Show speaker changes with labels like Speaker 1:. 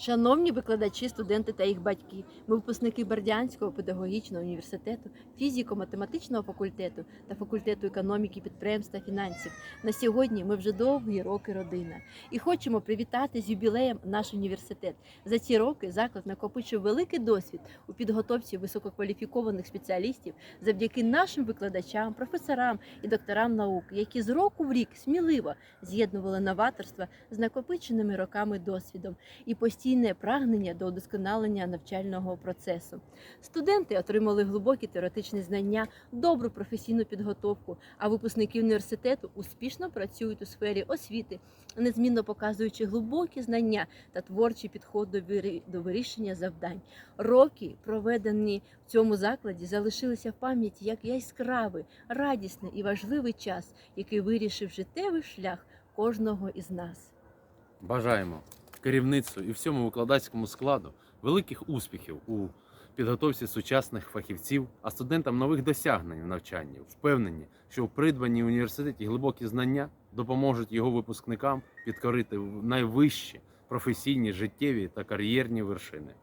Speaker 1: Шановні викладачі, студенти та їх батьки, ми випускники Бердянського педагогічного університету, фізико-математичного факультету та факультету економіки, підприємств та фінансів. На сьогодні ми вже довгі роки родина і хочемо привітати з юбілеєм наш університет. За ці роки заклад накопичив великий досвід у підготовці висококваліфікованих спеціалістів завдяки нашим викладачам, професорам і докторам наук, які з року в рік сміливо з'єднували новаторство з накопиченими роками досвідом і постійне прагнення до удосконалення навчального процесу. Студенти отримали глибокі теоретичні знання, добру професійну підготовку, а випускники університету успішно працюють у сфері освіти, незмінно показуючи глибокі знання та творчий підход до вирішення завдань. Роки, проведені в цьому закладі, залишилися в пам'яті як яскравий, радісний і важливий час, який вирішив життєвий шлях кожного із нас.
Speaker 2: Бажаємо керівництву і всьому викладацькому складу великих успіхів у підготовці сучасних фахівців, а студентам нових досягнень в навчанні. Впевнені, що в придбанні університеті глибокі знання допоможуть його випускникам підкорити найвищі професійні, життєві та кар'єрні вершини.